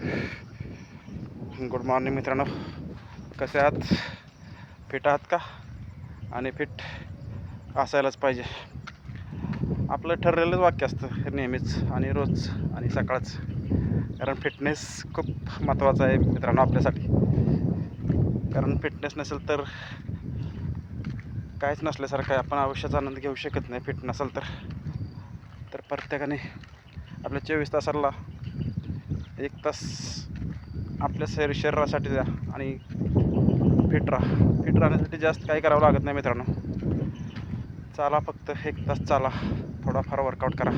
Good morning मित्रांनो. कसे आहात? फिट आहात का? आणि फिट असायलाच पाहिजे. आपलं ठरलेलंच वाक्य असतं नेहमीच आणि रोज आणि सकाळच. कारण फिटनेस खूप महत्त्वाचा आहे मित्रांनो आपल्यासाठी. कारण फिटनेस नसेल तर काहीच नसल्यासारखं आहे. आपण आयुष्याचा आनंद घेऊ शकत नाही फिट नसेल तर. तर प्रत्येकाने आपल्या चोवीस तासाला एक तास आपल्या शरीर शरीरासाठी द्या आणि फिट राहा. फिट राहण्यासाठी जास्त काही करावं लागत नाही मित्रांनो. चाला फक्त एक तास चाला. थोडाफार वर्कआउट करा.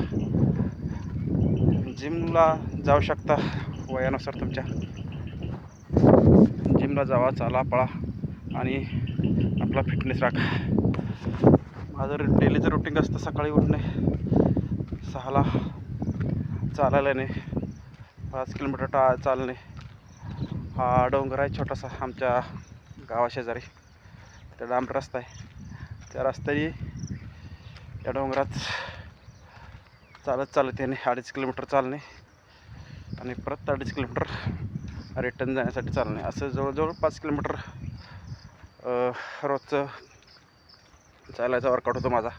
जिमला जाऊ शकता वयानुसार तुमच्या. जिमला जावा चाला पळा आणि आपला फिटनेस राखा. माझं डेलीचं रुटीन असतं? सकाळी उठणे सहाला चालायला येणे पाच किलोमीटर टा चालणे. हा डोंगर आहे छोटासा आमच्या गावाशेजारी. त्या डांब रस्ता आहे. त्या रस्त्याने या डोंगरात चालत चालत येणे अडीच किलोमीटर चालणे आणि परत अडीच किलोमीटर रिटर्न जाण्यासाठी चालणे. असं जवळजवळ पाच किलोमीटर रोजचं चालायचा वर्कआउट होतो माझा.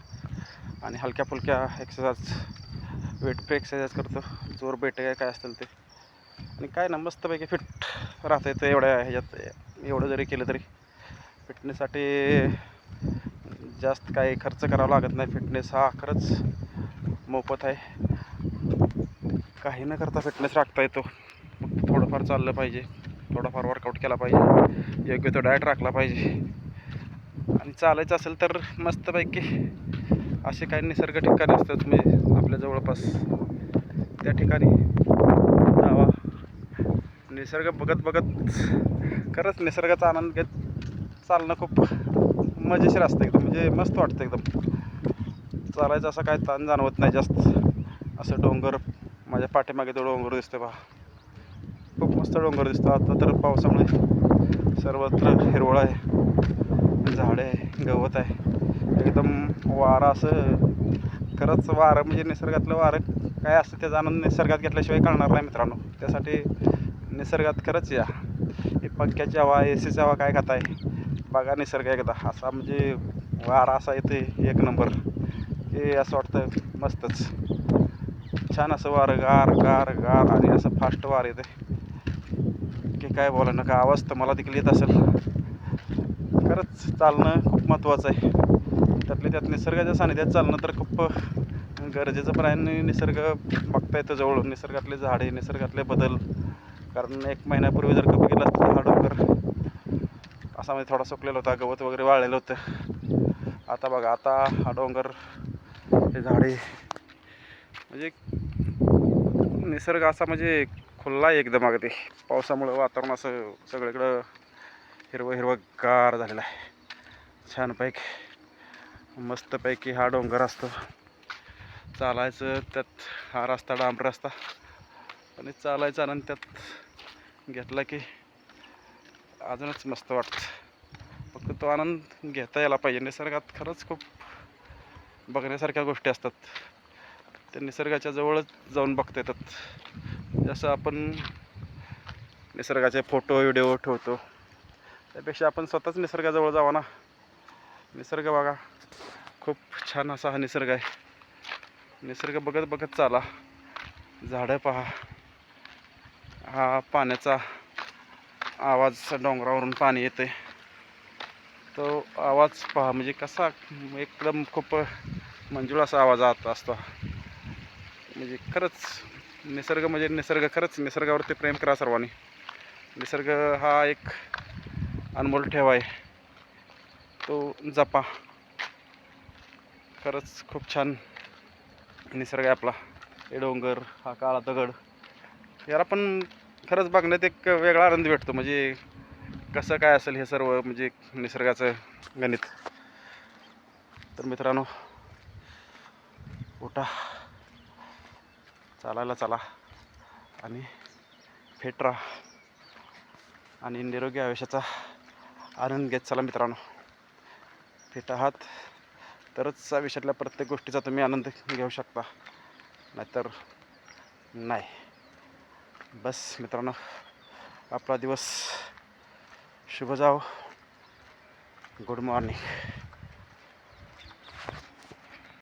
आणि हलक्या फुलक्या एक्सरसाइज वेट पे एक्सरसाइज करतो. जोर बेटे काय काय असतील ते. आणि काय ना मस्तपैकी फिट राहता येतं एवढ्या ह्याच्यात एवढं जरी केलं तरी. फिटनेससाठी जास्त काही खर्च करावा लागत नाही. फिटनेस हा खरंच मोफत आहे. काही न करता फिटनेस राखता येतो. मग थोडंफार चाललं पाहिजे. थोडाफार वर्कआउट केला पाहिजे. योग्य तो डाएट राखला पाहिजे. आणि चालायचं असेल तर मस्तपैकी असे काही निसर्ग ठिकाणी असतात तुम्ही आपल्या जवळपास. त्या ठिकाणी निसर्ग बघत बघत खरंच निसर्गाचा आनंद घेत चालणं खूप मजेशीर असतं एकदम म्हणजे मस्त वाटतं एकदम. चालायचं असं काय ताण जाणवत नाही जास्त. असं डोंगर माझ्या पाठीमागे तो डोंगर दिसतो पहा खूप मस्त डोंगर दिसतो. आता तर पावसामुळे सर्वत्र हिरवळ आहे झाडे आहे गवत आहे. एकदम वारं असं खरंच वारं म्हणजे निसर्गातलं वारं काय असतं त्याचा आनंद निसर्गात घेतल्याशिवाय कळणार नाही मित्रांनो. त्यासाठी निसर्गात खरंच या. हे पंख्याची हवा ए सीची हवा काय खाताय बघा निसर्ग एकदा. असा म्हणजे वारा असा येते एक नंबर. हे असं वाटतं मस्तच. छान असं वारं गार गार गार आणि असं फास्ट वार येते की काय बोला नका आवाज तर मला देखील येत असेल. खरंच चालणं खूप महत्त्वाचं आहे. त्यातल्या त्यात निसर्गाच्या सानिध्यात चालणं तर खूप गरजेचं पण आहे. आणि निसर्ग बघता येतं जवळ निसर्गातले झाडे निसर्गातले बदल. कारण एक महिन्यापूर्वी जर कमी गेला तर हा डोंगर असा म्हणजे थोडा सुकलेला होता गवत वगैरे वाळलेलं होतं. आता बघा आता हा डोंगर हे झाडे म्हणजे निसर्ग असा म्हणजे खुल्ला आहे एकदम अगदी. पावसामुळं वातावरण असं सगळीकडं हिरवं हिरवं गार झालेलं आहे. छानपैकी मस्तपैकी हा डोंगर असतो. चालायचं त्यात हा रस्ता डांबर रस्ता. आणि चालायचा आनंद त्यात घेतला की अजूनच मस्त वाटतं. फक्त तो आनंद घेता यायला पाहिजे. निसर्गात खरंच खूप बघण्यासारख्या गोष्टी असतात. त्या निसर्गाच्या जवळच जाऊन बघता येतात. जसं आपण निसर्गाचे फोटो व्हिडिओ ठेवतो. त्यापेक्षा आपण स्वतःच निसर्गाजवळ जावा ना. निसर्ग बघा. खूप छान असा हा निसर्ग आहे. निसर्ग बघत बघत चाला. झाडं पहा. हा पाण्याचा आवाज डोंगरावरून पाणी येते तो आवाज पहा म्हणजे कसा एकदम खूप मंजूळ असा आवाज आत असतो. म्हणजे खरंच निसर्ग म्हणजे निसर्ग खरंच निसर्गावरती प्रेम करा सर्वांनी. निसर्ग हा एक अनमोल ठेवा आहे. तो जपा. खरंच खूप छान निसर्ग आहे आपला. हे डोंगर हा काळा दगड याला पण खरंच बघण्यात एक वेगळा आनंद भेटतो. म्हणजे कसं काय असेल हे सर्व म्हणजे निसर्गाचं गणित. तर मित्रांनो उठा. चालायला चला. आणि फिट राहा. आणि निरोगी आयुष्याचा आनंद घेत चला मित्रांनो. फिट आहात तरच आयुष्यातल्या प्रत्येक गोष्टीचा तुम्ही आनंद घेऊ शकता. नाहीतर नाही. बस मित्रांनो आपला दिवस शुभ जाओ गुड मॉर्निंग.